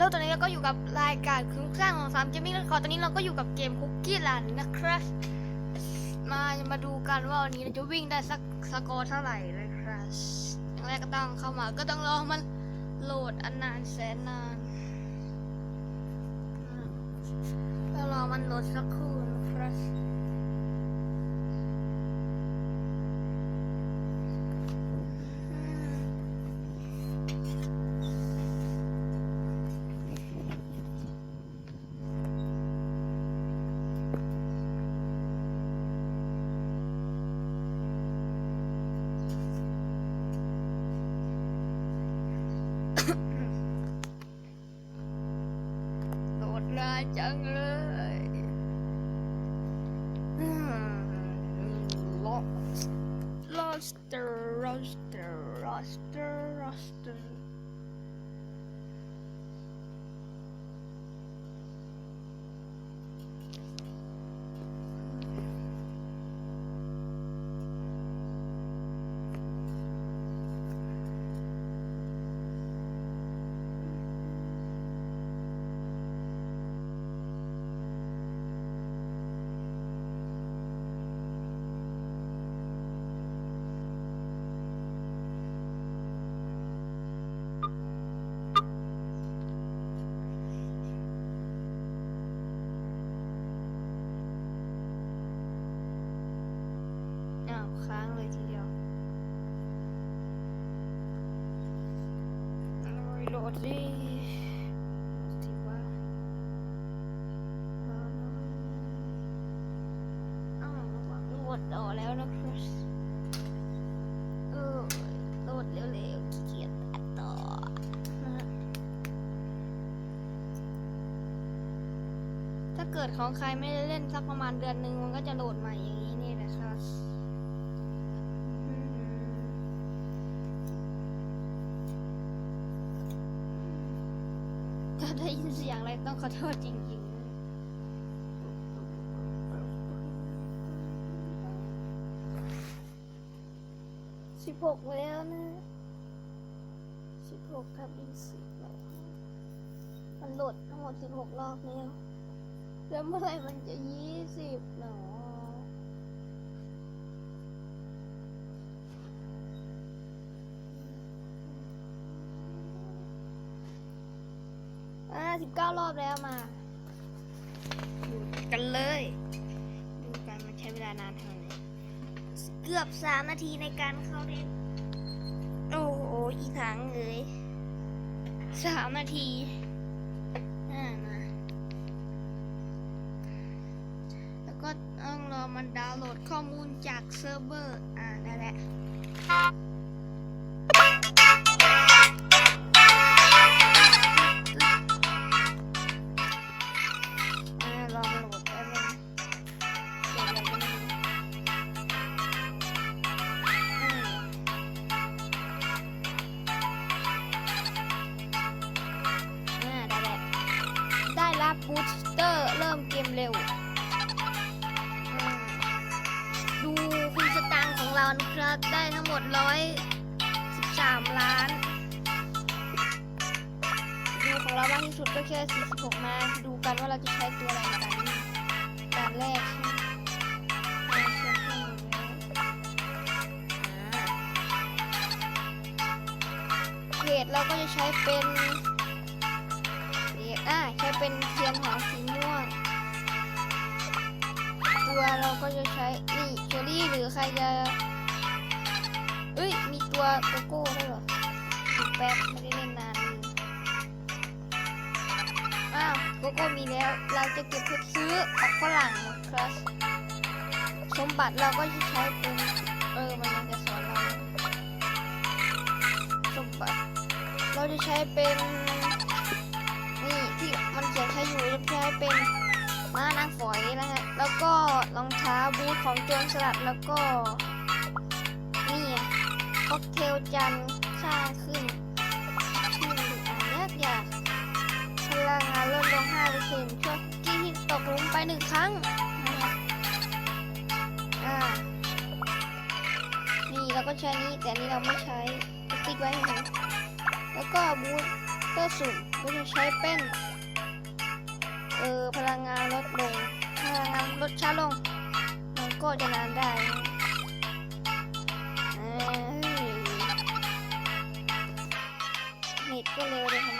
แล้วตอนนี้เราก็อยู่กับรายการคุ้มสร้างของสามเจมิ่งและคอตอนนี้เราก็อยู่กับเกมคุกกี้รันนะครับมามาดูกันว่าวันนี้เราจะวิ่งได้สักสกอร์เท่าไหร่นะครับอย่างแรกก็ต้องเข้ามาก็ต้องรอมันโหลดอันนานแสนนานก็รอมันโหลดสักครู่นะครับ โดดนานจังเลยอืม lost loster roster ต่อแล้วนะครับเออโหลดเร็วๆเกียจตัดต่อถ้าเกิดของใครไม่ได้เล่นสักประมาณเดือนหนึ่งมันก็จะโหลดใหม่เอง ถ้าได้ยินเสียงอะไรต้องขอโทษจริงๆสิบหกแล้วนะสิบหกทับอีกสิบแล้วมันโหลดทั้งหมดสิบหกรอบแล้ว แล้วเมื่อไรมันจะยี่สิบเนอ สิบเก้ารอบแล้วมาดูกันเลย ดูกันมันใช้เวลานานเท่าไหร่เกือบสามนาทีในการเข้าเล่นโอ้โหอีถังเลยสามนาทีอ่ามาแล้วก็ต้องรอมันดาวน์โหลดข้อมูลจากเซิร์ฟเวอร์ อ่าได้แล้ว บูสเตอร์เริ่มเกมเร็ว ดูคุณสตางค์ของเรานะครับ ได้ทั้งหมดร้อยสิบสามล้าน ดูของเรามากที่สุดก็แค่46มาดูกันว่าเราจะใช้ตัวอะไรในการนี้ด่านแรกใช่ไหมอ่าเชื่อมเครื่องมือแล้วอ่าเพจเราก็จะใช้เป็น แป๊บไม่ได้เล่นนานอ้าวโกโก้มีแล้ว เราจะเก็บเพื่อซื้อออกฝรั่งนะครับสมบัติเราก็จะใช้เป็นเออมันยังจะสอนเราสมบัติ เราจะใช้เป็นนี่ที่มันเขียนใช้อยู่จะใช้เป็นม้านางฝอยนะฮะแล้วก็รองเท้าบูทของโจรสลัดแล้วก็นี่ค็อกเทลจันสร้างขึ้น อยากยาพลังงานลดลง5%ช่วยคุกกี้ที่ตกหลุมไปหนึ่งครั้งอ่านี่เราก็ใช้นี้แต่นี้เราไม่ใช้ติ๊กไว้ให้แล้วก็บูทเพื่อสุ่มก็จะใช้เป็นเออพลังงานลดลงพลังงานลดช้าลงมันก็จะนานได้นะเอ้ยเน็ตก็เร็วเลยทำไม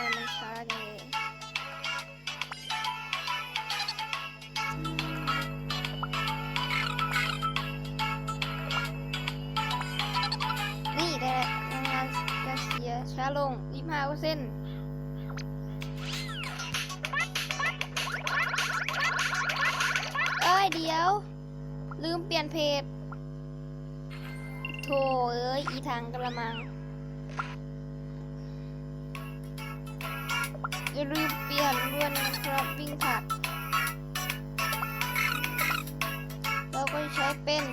สียช้าลง25เปอร์เซ็นต์เอ้ยเดี๋ยว ลืมเปลี่ยนเพจโธ่เอ้ยอีทางกระมัง อย่าลืมเปลี่ยนด้วยนะครับวิ่งผัดเราก็ใช้เป็น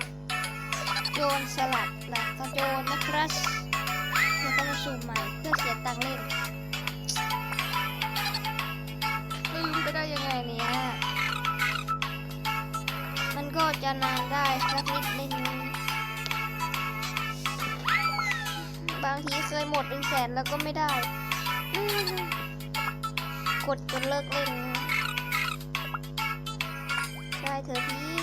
โจรสลัดหลักกระโจนนะครับแล้วก็มาสูมใหม่ สียตังค์เล่นลืมไปได้ยังไงเนี่ย มันก็จะนานได้สักนิดนึงบางทีเคยหมดเป็นแสนแล้วก็ไม่ได้ กดจนเลิกเล่นนะได้เธอะพี่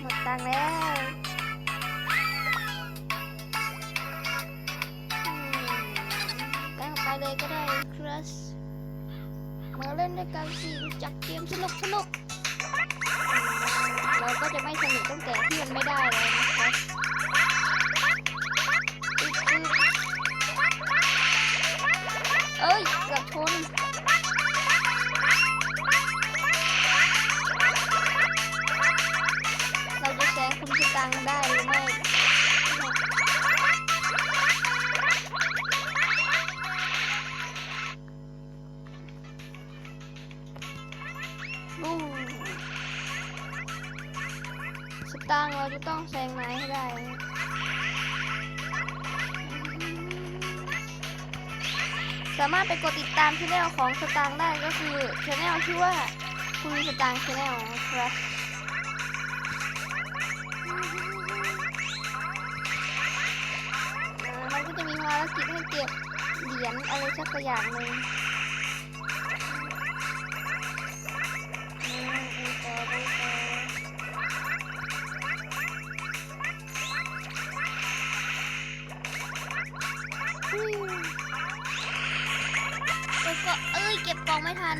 หมดตังค์แล้ว เล่นด้วยกันสิรู้จักเกมสนุกสนุกเราก็จะไม่สนุกตั้งแต่ที่มันไม่ได้แล้วนะครับอึ๊บอึ๊บเอ้ยเกือบชนเราจะแซงคุณสตังได้หรือไม่ จะต้องแซงไม้ให้ได้สามารถไปกดติดตามช anel ของสตางค์ได้ก็คือช anel ชื่อว่าคุณสตางค์ช anel นะครับมันก็จะมีภารกิจให้เก็บเหรียญอะไรสักอย่างหนึ่ง แล้วก็เอ้ยเก็บกองไม่ทัน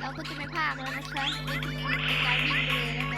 เราก็จะไม่พลาดแล้วนะคะวิธีการวิ่งไปเลยนะคะ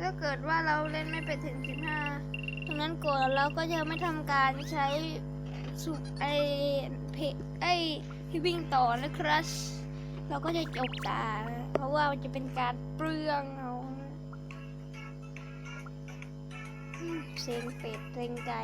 ถ้าเกิดว่าเราเล่นไม่ไปถึง 15ดังนั้นก่อนเราก็จะไม่ทำการใช้สุกไอเพไอที่วิ่งต่อนะครับ เราก็จะจบตา เพราะว่ามันจะเป็นการเปลืองเอาเสียงเป็ดเสียงไก่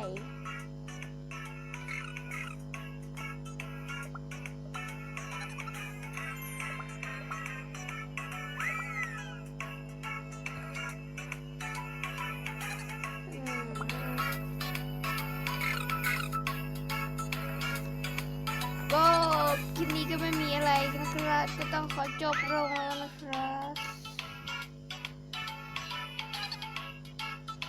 ก็คลิปนี้ก็ไม่มีอะไรนะครับ ก็ต้องขอจบลงแล้วนะครับ